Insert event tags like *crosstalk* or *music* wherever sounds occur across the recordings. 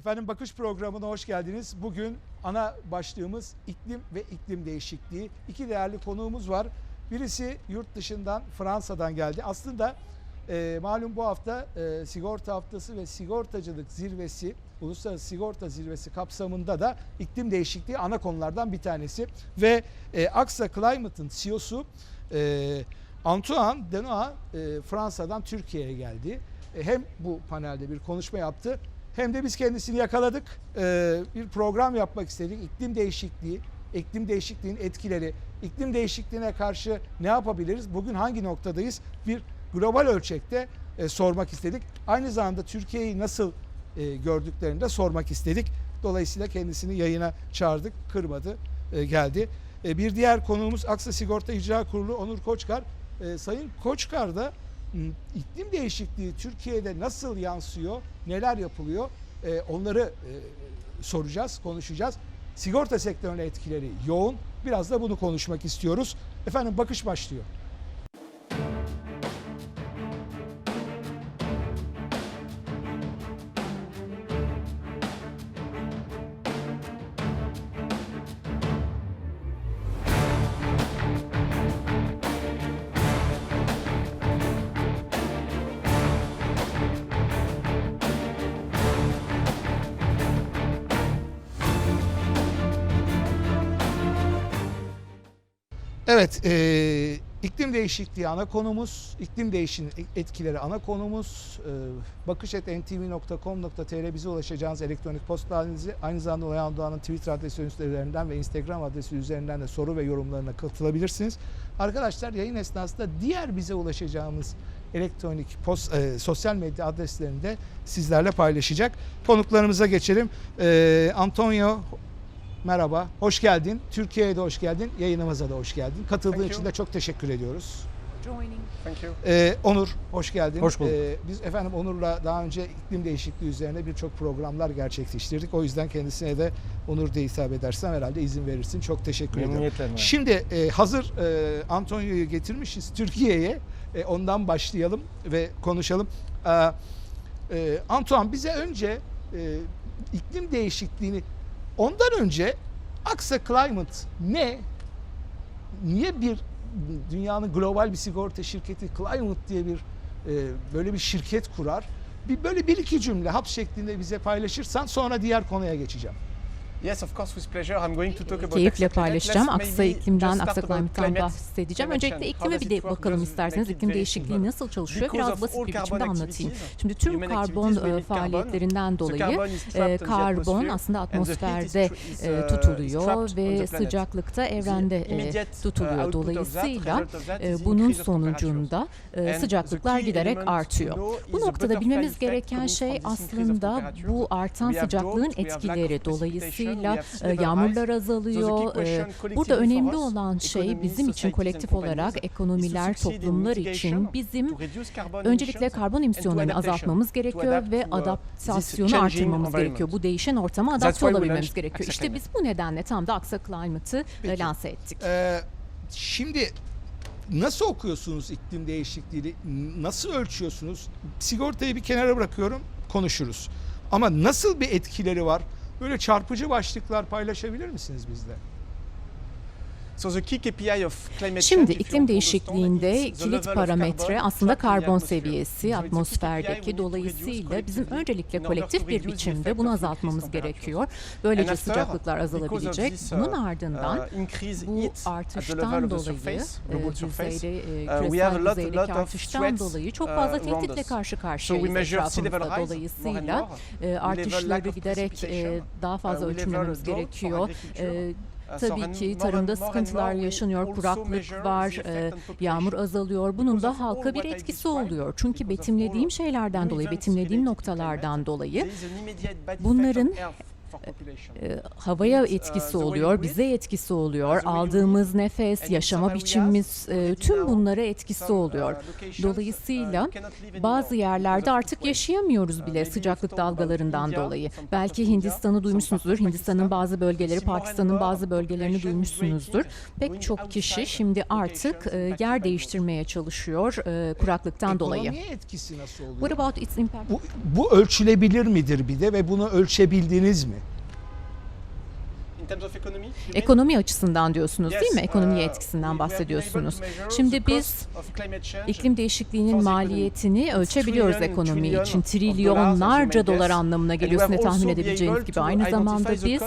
Efendim bakış programına hoş geldiniz. Bugün ana başlığımız iklim ve iklim değişikliği. İki değerli konuğumuz var. Birisi yurt dışından Fransa'dan geldi. Aslında e, malum bu hafta e, sigorta haftası ve sigortacılık zirvesi, uluslararası sigorta zirvesi kapsamında da iklim değişikliği ana konulardan bir tanesi. Ve e, Aksa Climate'ın CEO'su e, Antoine Denoa e, Fransa'dan Türkiye'ye geldi. E, hem bu panelde bir konuşma yaptı hem de biz kendisini yakaladık. E, bir program yapmak istedik. İklim değişikliği, iklim değişikliğinin etkileri, iklim değişikliğine karşı ne yapabiliriz? Bugün hangi noktadayız? Bir global ölçekte e, sormak istedik. Aynı zamanda Türkiye'yi nasıl e, gördüklerini de sormak istedik. Dolayısıyla kendisini yayına çağırdık, kırmadı, e, geldi. Bir diğer konuğumuz Aksa Sigorta İcra Kurulu Onur Koçkar. Sayın Koçkar da iklim değişikliği Türkiye'de nasıl yansıyor, neler yapılıyor e, onları e, soracağız, konuşacağız. Sigorta sektörüne etkileri yoğun. Biraz da bunu konuşmak istiyoruz. Efendim bakış başlıyor. Evet, e, iklim değişikliği ana konumuz, iklim değişim etkileri ana konumuz. E, bakış.ntv.com.tr bize ulaşacağınız elektronik posta halinizi aynı zamanda Oyan Doğan'ın Twitter adresi üzerinden ve Instagram adresi üzerinden de soru ve yorumlarına katılabilirsiniz. Arkadaşlar yayın esnasında diğer bize ulaşacağımız elektronik post, e, sosyal medya adreslerini de sizlerle paylaşacak. Konuklarımıza geçelim. E, Antonio Merhaba, hoş geldin. Türkiye'ye de hoş geldin, yayınımıza da hoş geldin. Katıldığın Thank için you. de çok teşekkür ediyoruz. Thank you. Ee, Onur, hoş geldin. Hoş bulduk. Ee, biz efendim Onur'la daha önce iklim değişikliği üzerine birçok programlar gerçekleştirdik. O yüzden kendisine de Onur diye hitap edersem herhalde izin verirsin. Çok teşekkür ediyorum. Memnuniyetle. Şimdi e, hazır e, Antonio'yu getirmişiz Türkiye'ye. E, ondan başlayalım ve konuşalım. E, e, Antoine bize önce e, iklim değişikliğini ondan önce Aksa Climate ne? Niye bir dünyanın global bir sigorta şirketi Climate diye bir e, böyle bir şirket kurar? Bir böyle bir iki cümle hap şeklinde bize paylaşırsan sonra diğer konuya geçeceğim. Keyifle paylaşacağım. Aksa iklimden, just start Aksa about Climate'dan climate- bahsedeceğim. Öncelikle iklime bir de bakalım isterseniz. İklim değişikliği nasıl çalışıyor? Biraz basit bir biçimde anlatayım. Şimdi tüm karbon e, faaliyetlerinden dolayı e, karbon aslında atmosferde e, uh, is tutuluyor ve sıcaklıkta evrende e, uh, tutuluyor. Dolayısıyla e, bunun sonucunda e, sıcaklıklar giderek artıyor. Bu noktada bilmemiz gereken şey aslında bu artan sıcaklığın etkileri precipitation, dolayısıyla e, yağmurlar azalıyor. E, Burada önemli olan şey bizim için kolektif olarak ekonomiler, toplumlar için bizim öncelikle karbon emisyonlarını azaltmamız gerekiyor ve adaptasyonu artırmamız gerekiyor. Bu değişen ortama adapte olabilmemiz gerekiyor. İşte biz bu nedenle tam da Aksa Climate'ı lanse ettik. Ee, şimdi nasıl okuyorsunuz iklim değişikliğini? Nasıl ölçüyorsunuz? Sigortayı bir kenara bırakıyorum, konuşuruz. Ama nasıl bir etkileri var? Böyle çarpıcı başlıklar paylaşabilir misiniz bizle? Şimdi iklim değişikliğinde kilit parametre aslında karbon seviyesi atmosferdeki dolayısıyla bizim öncelikle kolektif bir biçimde bunu azaltmamız gerekiyor. Böylece sıcaklıklar azalabilecek. Bunun uh, ardından uh, increase bu artıştan dolayı, surface, e, düzeyde, e, uh, küresel düzeydeki artıştan dolayı çok fazla tehditle karşı karşıyayız etrafımızda. Dolayısıyla e, artışları giderek daha fazla for gerekiyor. Tabii ki tarımda sıkıntılar yaşanıyor, kuraklık var, yağmur azalıyor. Bunun da halka bir etkisi oluyor. Çünkü betimlediğim şeylerden dolayı, betimlediğim noktalardan dolayı bunların on Earth. for population. e, havaya uh, etkisi we oluyor, bize etkisi oluyor, aldığımız nefes, yaşama biçimimiz e, tüm bunlara etkisi uh, oluyor. uh, Dolayısıyla live bazı yerlerde artık yaşayamıyoruz Uh, bile sıcaklık dalgalarından dolayı. Belki Hindistan'ı duymuşsunuzdur. Hindistan'ın bazı bölgeleri, Pakistan'ın bazı bölgelerini duymuşsunuzdur. Pek çok kişi şimdi artık e, yer değiştirmeye çalışıyor e, kuraklıktan dolayı. What about its impact? Bu, bu ölçülebilir midir bir de ve bunu ölçebildiniz mi? Ekonomi açısından diyorsunuz değil mi? Ekonomiye uh, etkisinden bahsediyorsunuz. Şimdi biz iklim değişikliğinin maliyetini ölçebiliyoruz ekonomi için. Trilyonlarca dolar anlamına geliyor sizin tahmin edebileceğiniz gibi. Aynı zamanda biz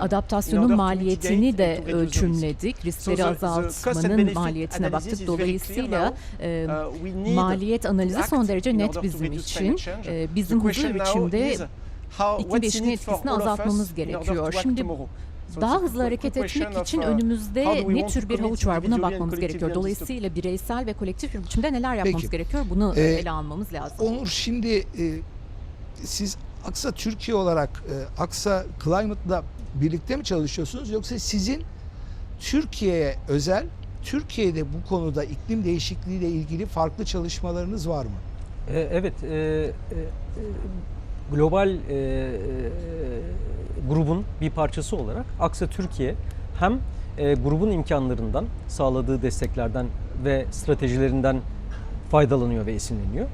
adaptasyonun maliyetini de ölçümledik. Riskleri azaltmanın maliyetine baktık. Dolayısıyla e, Uh, maliyet analizi son derece net bizim için. E, Bizim now biçimde iklim değişikliğinin etkisini azaltmamız gerekiyor. Şimdi daha hızlı hareket etmek için uh, önümüzde ne tür bir havuç var buna bakmamız gerekiyor. Dolayısıyla bireysel ve kolektif bir biçimde neler yapmamız Peki. gerekiyor bunu Ee, ele almamız lazım. Onur şimdi e, siz Aksa Türkiye olarak e, Aksa Climate'la birlikte mi çalışıyorsunuz yoksa sizin Türkiye'ye özel Türkiye'de bu konuda iklim değişikliği ile ilgili farklı çalışmalarınız var mı? E, Evet, e, e, e, global e, e, grubun bir parçası olarak Aksa Türkiye hem e, grubun imkanlarından, sağladığı desteklerden ve stratejilerinden faydalanıyor ve esinleniyor.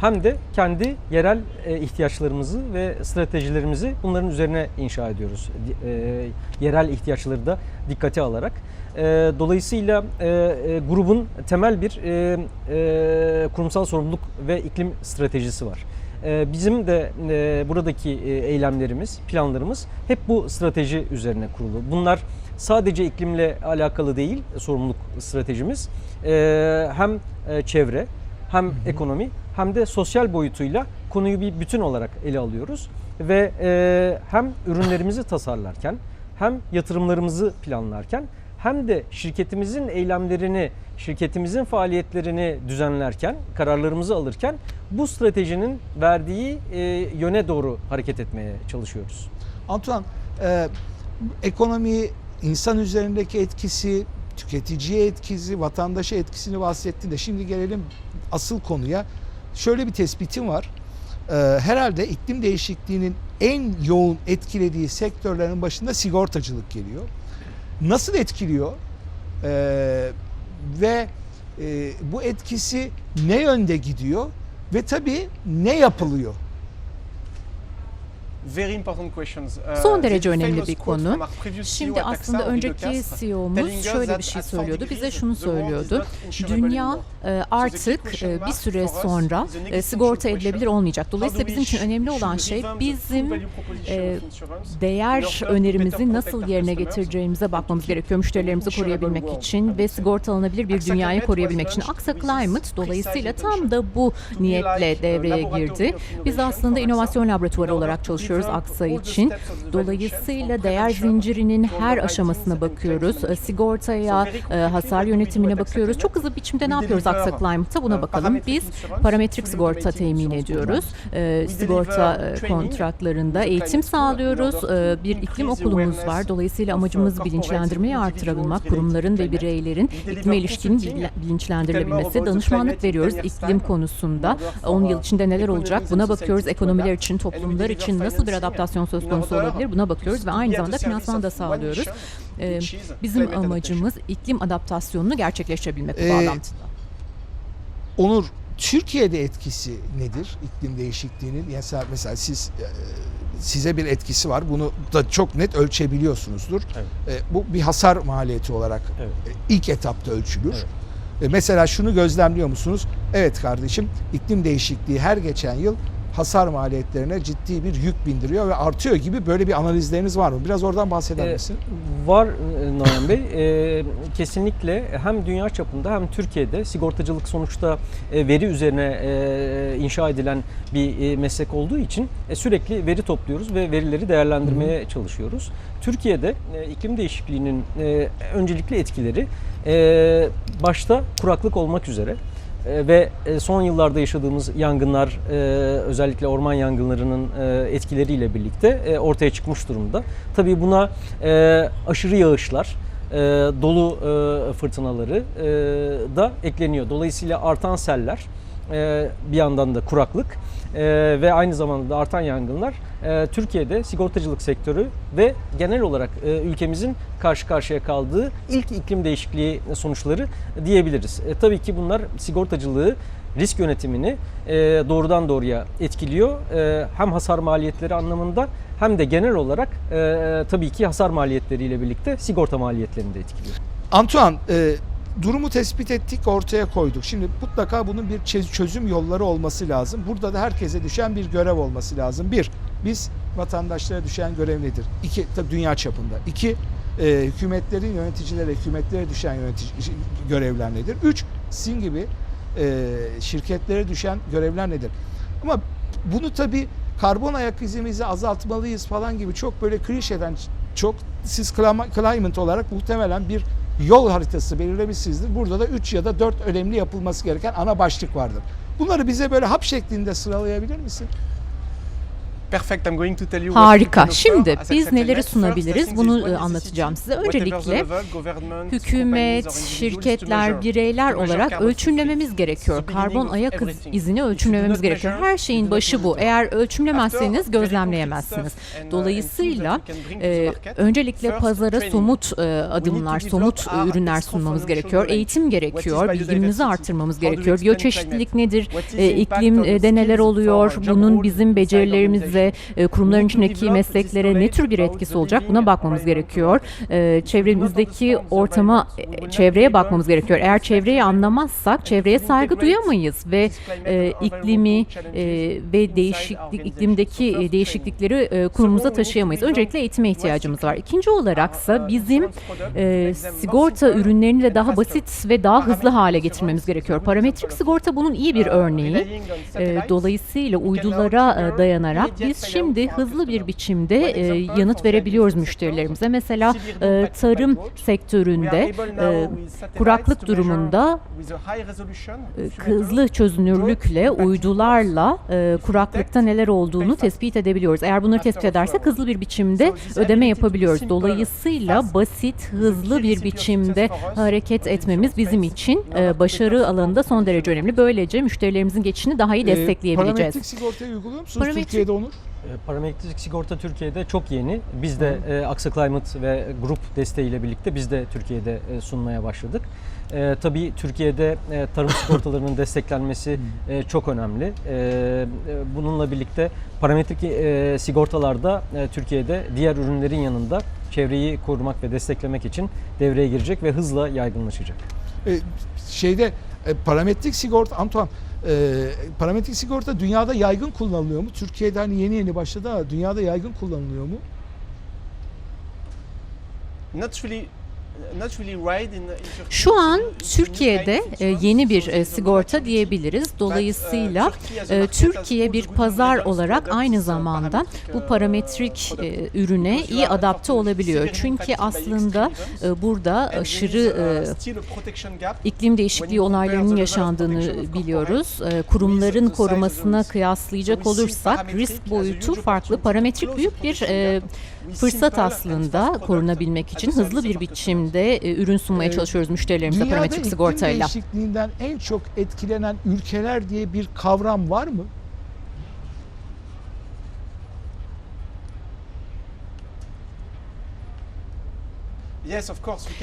Hem de kendi yerel e, ihtiyaçlarımızı ve stratejilerimizi bunların üzerine inşa ediyoruz. Di- e, yerel ihtiyaçları da dikkate alarak. E, dolayısıyla e, e, grubun temel bir e, e, kurumsal sorumluluk ve iklim stratejisi var. E, bizim de e, buradaki e, eylemlerimiz, planlarımız hep bu strateji üzerine kurulu. Bunlar sadece iklimle alakalı değil sorumluluk stratejimiz. E, hem e, çevre, hem ekonomi hem de sosyal boyutuyla konuyu bir bütün olarak ele alıyoruz ve e, hem ürünlerimizi tasarlarken hem yatırımlarımızı planlarken hem de şirketimizin eylemlerini, şirketimizin faaliyetlerini düzenlerken, kararlarımızı alırken bu stratejinin verdiği e, yöne doğru hareket etmeye çalışıyoruz. Antoine, e, ekonomi, insan üzerindeki etkisi, tüketiciye etkisi, vatandaşa etkisini bahsettin de şimdi gelelim asıl konuya. Şöyle bir tespitim var. E, herhalde iklim değişikliğinin en yoğun etkilediği sektörlerin başında sigortacılık geliyor. Nasıl etkiliyor? E, ve e, bu etkisi ne yönde gidiyor? Ve tabii ne yapılıyor? Son the derece önemli bir konu. Şimdi aslında önceki CEO'muz şöyle bir şey söylüyordu. 40 Bize şunu söylüyordu. Dünya e, artık e, bir süre sonra e, sigorta edilebilir olmayacak. Dolayısıyla do bizim için önemli olan şey bizim değer önerimizi nasıl yerine getireceğimize bakmamız gerekiyor. Müşterilerimizi koruyabilmek için ve sigortalanabilir bir dünyayı koruyabilmek için. Aksa Climate dolayısıyla tam da bu niyetle a devreye girdi. Biz aslında inovasyon laboratuvarı olarak to çalışıyoruz Aksa için. Dolayısıyla değer zincirinin her aşamasına bakıyoruz. management. Sigortaya, e, hasar yönetimine bakıyoruz. Çok hızlı biçimde ne yapıyoruz Aksa Climate'ta buna uh, bakalım. Biz parametrik sigorta temin ediyoruz. E, Sigorta e, kontratlarında eğitim sağlıyoruz. E, Bir iklim okulumuz var. Dolayısıyla amacımız bilinçlendirmeyi artırabilmek. Kurumların ve bireylerin iklime ilişkin bilinçlendirilebilmesi, danışmanlık veriyoruz 10 years iklim konusunda. In order for 10 yıl içinde neler olacak buna bakıyoruz. Ekonomiler için, toplumlar için nasıl bir financing adaptasyon söz konusu olabilir buna bakıyoruz ve aynı zamanda finansman da sağlıyoruz. Ee, Bizim amacımız iklim adaptasyonunu gerçekleştirebilmek bu Ee, bağlantıda. Onur Türkiye'de etkisi nedir iklim değişikliğinin? Mesela, mesela siz e, size bir etkisi var. Bunu da çok net ölçebiliyorsunuzdur. Evet. E, Bu bir hasar maliyeti olarak Evet. e, ilk etapta ölçülür. Evet. Mesela şunu gözlemliyor musunuz? Evet kardeşim iklim değişikliği her geçen yıl hasar maliyetlerine ciddi bir yük bindiriyor ve artıyor gibi böyle bir analizleriniz var mı? Biraz oradan bahseder Ee, misin? Var e, Nalan Bey. E, kesinlikle hem dünya çapında hem Türkiye'de sigortacılık sonuçta e, veri üzerine e, inşa edilen bir e, meslek olduğu için e, sürekli veri topluyoruz ve verileri değerlendirmeye çalışıyoruz. Türkiye'de e, iklim değişikliğinin e, öncelikli etkileri e, başta kuraklık olmak üzere ve e, son yıllarda yaşadığımız yangınlar e, özellikle orman yangınlarının e, etkileriyle birlikte e, ortaya çıkmış durumda. Tabii buna e, aşırı yağışlar, e, dolu e, fırtınaları e, da ekleniyor. Dolayısıyla artan seller, e, bir yandan da kuraklık e, ve aynı zamanda da artan yangınlar e, Türkiye'de sigortacılık sektörü ve genel olarak e, ülkemizin karşı karşıya kaldığı ilk iklim değişikliği sonuçları diyebiliriz. E, tabii ki bunlar sigortacılığı risk yönetimini e, doğrudan doğruya etkiliyor. Hem hasar maliyetleri anlamında hem de genel olarak tabii ki hasar maliyetleriyle birlikte sigorta maliyetlerini de etkiliyor. Antoine, durumu tespit ettik, ortaya koyduk. Şimdi mutlaka bunun bir çö- çözüm yolları olması lazım. Burada da herkese düşen bir görev olması lazım. Bir, biz vatandaşlara düşen görev nedir? İki, tabii dünya çapında. İki, e, hükümetlerin yöneticilere, hükümetlere düşen yönetici görevler nedir? Üç, sizin gibi e, şirketlere düşen görevler nedir? Ama bunu tabii karbon ayak izimizi azaltmalıyız falan gibi çok böyle klişeden çok siz clima- climate olarak muhtemelen bir yol haritası belirlemişsinizdir. Burada da 3 ya da 4 önemli yapılması gereken ana başlık vardır. Bunları bize böyle hap şeklinde sıralayabilir misin? Harika. Şimdi biz neleri sunabiliriz? Bunu e, anlatacağım size. Öncelikle hükümet, şirketler, bireyler olarak ölçümlememiz gerekiyor. Karbon ayak izini ölçümlememiz gerekiyor. Her şeyin başı bu. Eğer ölçümlemezseniz gözlemleyemezsiniz. uh, Dolayısıyla e, öncelikle pazara somut e, adımlar, somut ürünler sunmamız gerekiyor. Eğitim gerekiyor, bilgimizi artırmamız gerekiyor. Biyoçeşitlilik nedir? E, iklim e, the de neler skills for oluyor? Bunun bizim inside organization? e, kurumların içindeki mesleklere ne tür bir etkisi olacak? Buna bakmamız gerekiyor. Çevremizdeki ortama, çevreye bakmamız gerekiyor. Eğer çevreyi anlamazsak çevreye saygı duyamayız ve e, iklimi e, ve değişiklik iklimdeki değişiklikleri kurumumuza taşıyamayız. Öncelikle eğitime ihtiyacımız var. İkinci olaraksa bizim sigorta ürünlerini de daha basit ve daha hızlı hale getirmemiz gerekiyor. Parametrik sigorta bunun iyi bir örneği. E, dolayısıyla uydulara dayanarak biz şimdi hızlı bir biçimde e, yanıt verebiliyoruz müşterilerimize. Mesela e, tarım sektöründe e, kuraklık durumunda e, hızlı çözünürlükle uydularla e, kuraklıkta neler olduğunu tespit edebiliyoruz. Eğer bunları tespit edersek hızlı bir biçimde ödeme yapabiliyoruz. Dolayısıyla basit, hızlı bir biçimde hareket etmemiz bizim için e, başarı alanında son derece önemli. Böylece müşterilerimizin geçişini daha iyi E, destekleyebileceğiz. parametrik sigortayı uyguluyor musunuz Parametrik- Türkiye'de Onur? E, Parametrik sigorta Türkiye'de çok yeni. Biz de e, Aksa Climate ve grup desteğiyle birlikte biz de Türkiye'de e, sunmaya başladık. E, tabii Türkiye'de e, tarım *coughs* sigortalarının desteklenmesi e, çok önemli. E, e, bununla birlikte parametrik e, sigortalarda e, Türkiye'de diğer ürünlerin yanında çevreyi korumak ve desteklemek için devreye girecek ve hızla yaygınlaşacak. E, şeyde e, parametrik sigorta Antoine e, parametrik sigorta dünyada yaygın kullanılıyor mu? Türkiye'de hani yeni yeni başladı ama dünyada yaygın kullanılıyor mu? Not Şu an Türkiye'de e, yeni bir e, sigorta diyebiliriz. Uh, Dolayısıyla e, Türkiye the bir pazar olarak aynı uh, zamanda bu uh, parametrik e, ürüne iyi adapte olabiliyor. Çünkü aslında e, burada aşırı e, iklim değişikliği olaylarının yaşandığını biliyoruz. E, Kurumların korumasına kıyaslayacak olursak risk boyutu farklı. Parametrik büyük bir e, fırsat aslında korunabilmek için hızlı bir biçimde e, ürün sunmaya Ee, çalışıyoruz müşterilerimize Dünyada parametrik iklim sigortayla. değişikliğinden en çok etkilenen ülkeler diye bir kavram var mı? Yes, of course, we can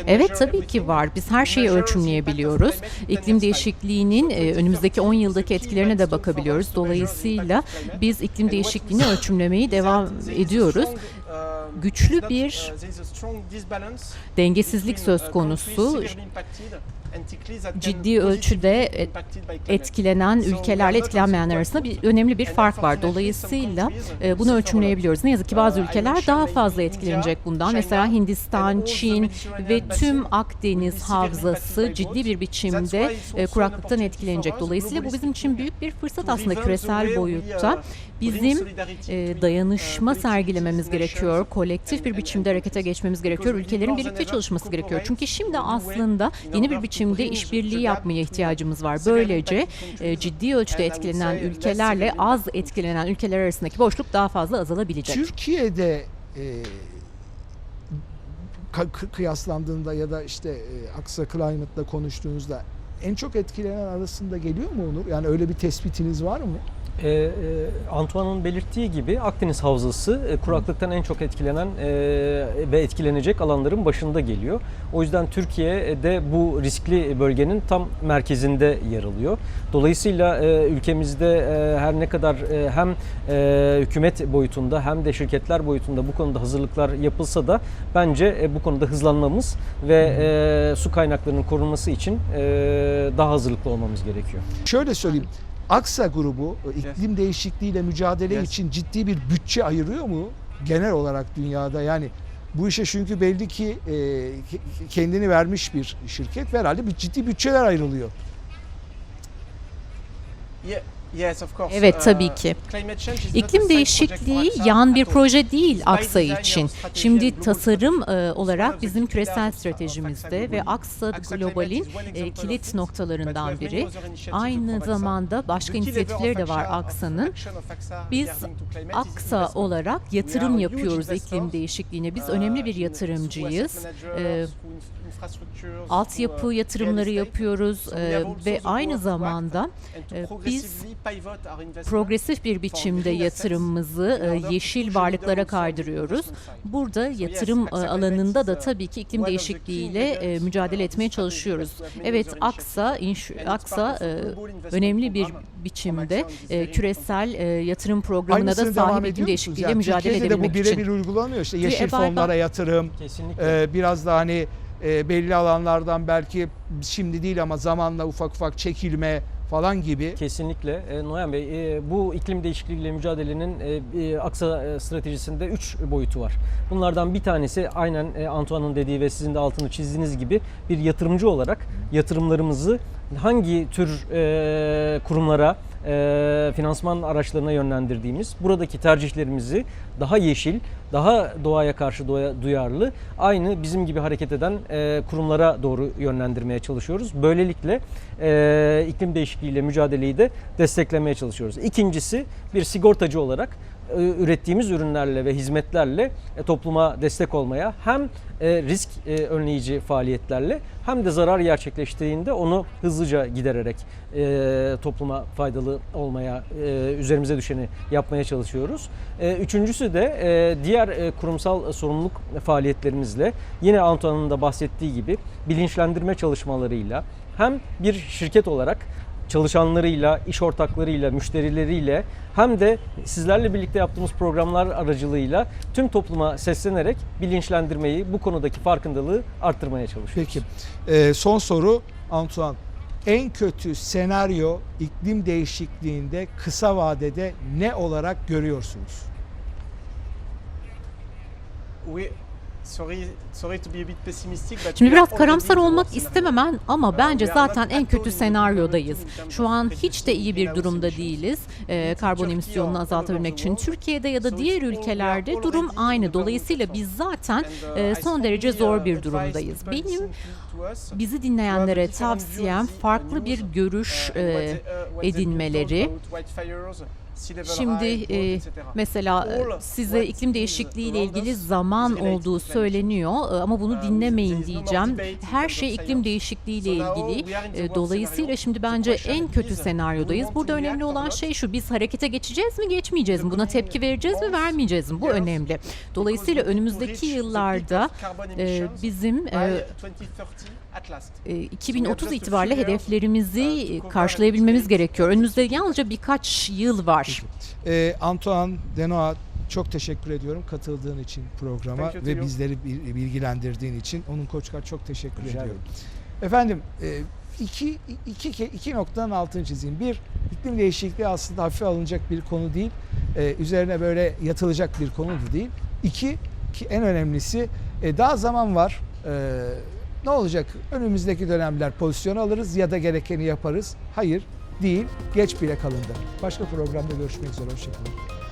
Evet tabii ki var. Biz her şeyi ölçümleyebiliyoruz. İklim 10 years' time. değişikliğinin e, önümüzdeki 10 yıldaki etkilerine de bakabiliyoruz. Dolayısıyla biz iklim değişikliğini ölçümlemeye devam ediyoruz. Güçlü bir dengesizlik söz konusu. Ciddi ölçüde et- etkilenen ülkelerle etkilenmeyenler arasında bir önemli bir fark var. Dolayısıyla e, bunu ölçümleyebiliyoruz. Ne yazık ki bazı ülkeler daha fazla etkilenecek bundan. Mesela Hindistan, Çin ve tüm Akdeniz havzası ciddi bir biçimde e, kuraklıktan etkilenecek. Dolayısıyla bu bizim için büyük bir fırsat aslında küresel boyutta. Bizim e, dayanışma sergilememiz gerekiyor. kolektif bir biçimde harekete geçmemiz gerekiyor. Ülkelerin birlikte çalışması gerekiyor. Çünkü şimdi aslında yeni bir biçimde işbirliği yapmaya ihtiyacımız var. Böylece e, ciddi ölçüde etkilenen ülkelerle az etkilenen ülkeler arasındaki boşluk daha fazla azalabilecek. Türkiye'de e, kıyaslandığında ya da işte e, Aksa Climate'la konuştuğunuzda en çok etkilenen arasında geliyor mu Onur? Yani öyle bir tespitiniz var mı? Ee, e, Antoine'ın belirttiği gibi Akdeniz Havzası e, kuraklıktan en çok etkilenen e, ve etkilenecek alanların başında geliyor. O yüzden Türkiye de bu riskli bölgenin tam merkezinde yer alıyor. Dolayısıyla e, ülkemizde e, her ne kadar e, hem e, hükümet boyutunda hem de şirketler boyutunda bu konuda hazırlıklar yapılsa da bence e, bu konuda hızlanmamız ve e, su kaynaklarının korunması için e, daha hazırlıklı olmamız gerekiyor. Şöyle söyleyeyim. Aksa grubu e, iklim değişikliğiyle mücadele Yes. için ciddi bir bütçe ayırıyor mu genel olarak dünyada? Yani bu işe çünkü belli ki e, ke- kendini vermiş bir şirket ve herhalde bir ciddi bütçeler ayrılıyor. Ye- Yes, of course. Evet, Uh, tabii ki. İklim değişikliği yan bir proje değil Aksa için. Şimdi tasarım e, olarak bizim küresel stratejimizde ve. Aksa Global'in kilit noktalarından many biri. Aynı zamanda başka inisiyatifleri de var Aksa'nın. Biz Aksa olarak yatırım yapıyoruz iklim değişikliğine. Biz Uh, önemli bir yatırımcıyız. Altyapı uh, yatırımları yapıyoruz ve aynı zamanda biz progresif bir biçimde yatırımımızı e, yeşil varlıklara kaydırıyoruz. Burada yatırım e, alanında da uh, tabii ki iklim değişikliğiyle e, mücadele etmeye çalışıyoruz. Evet Aksa, Aksa önemli bir biçimde küresel yatırım programına da sahip iklim değişikliğiyle Yani mücadele Türkiye'de de bu edebilmek için. birebir uygulanıyor. İşte yeşil fonlara yatırım, Kesinlikle. Biraz da hani belli alanlardan belki şimdi değil ama zamanla ufak ufak çekilme falan gibi. Kesinlikle. E, Noyan Bey, e, bu iklim değişikliğiyle mücadelenin e, e, Aksa stratejisinde 3 boyutu var. Bunlardan bir tanesi aynen e, Antoine'ın dediği ve sizin de altını çizdiğiniz gibi bir yatırımcı olarak yatırımlarımızı hangi tür e, kurumlara, e, finansman araçlarına yönlendirdiğimiz, buradaki tercihlerimizi daha yeşil, daha doğaya karşı doya- duyarlı, aynı bizim gibi hareket eden e, kurumlara doğru yönlendirmeye çalışıyoruz. Böylelikle e, iklim değişikliğiyle mücadeleyi de desteklemeye çalışıyoruz. İkincisi bir sigortacı olarak ürettiğimiz ürünlerle ve hizmetlerle e, topluma destek olmaya hem e, risk e, önleyici faaliyetlerle hem de zarar gerçekleştiğinde onu hızlıca gidererek topluma faydalı olmaya, üzerimize düşeni yapmaya çalışıyoruz. Üçüncüsü de diğer kurumsal sorumluluk faaliyetlerimizle yine Antoine'ın da bahsettiği gibi bilinçlendirme çalışmalarıyla hem bir şirket olarak çalışanlarıyla, iş ortaklarıyla, müşterileriyle hem de sizlerle birlikte yaptığımız programlar aracılığıyla tüm topluma seslenerek bilinçlendirmeyi, bu konudaki farkındalığı arttırmaya çalışıyoruz. Peki. Ee, son soru Antoine. En kötü senaryo iklim değişikliğinde kısa vadede ne olarak görüyorsunuz? We- Şimdi biraz karamsar olmak worst scenario. istemem ama Uh, bence zaten en kötü senaryodayız. Şu an hiç de iyi bir durumda değiliz e, karbon emisyonunu azaltabilmek için. Türkiye'de ya da diğer ülkelerde durum aynı. Dolayısıyla biz zaten uh, e, son derece zor bir durumdayız. Benim bizi dinleyenlere tavsiyem farklı bir görüş uh, e, edinmeleri. Şimdi e, mesela e, size iklim değişikliği ile ilgili zaman olduğu söyleniyor e, ama bunu dinlemeyin diyeceğim. Her şey iklim değişikliği ile ilgili. E, Dolayısıyla şimdi bence en kötü senaryodayız. Burada önemli olan şey şu. Biz harekete geçeceğiz mi, geçmeyeceğiz mi? Buna tepki vereceğiz mi, vermeyeceğiz mi? Bu önemli. Dolayısıyla önümüzdeki yıllarda e, bizim e, 2030 at last. e, 2030 just a itibariyle hedeflerimizi e, karşılayabilmemiz gerekiyor. Önümüzde yalnızca birkaç yıl var. Ee, Antoine Denoa çok teşekkür ediyorum katıldığın için programa ve bizleri bil- bilgilendirdiğin için. Onun Koçkar çok teşekkür Rica ediyorum. ederim. Efendim e, iki, iki, iki, iki noktanın altını çizeyim. Bir, iklim değişikliği aslında hafife alınacak bir konu değil. E, üzerine böyle yatılacak bir konu da değil. İki, ki en önemlisi e, daha zaman var. E, ne olacak? Önümüzdeki dönemler pozisyon alırız ya da gerekeni yaparız. Hayır, değil. Geç bile kalındı. Başka programda görüşmek üzere. Hoşçakalın.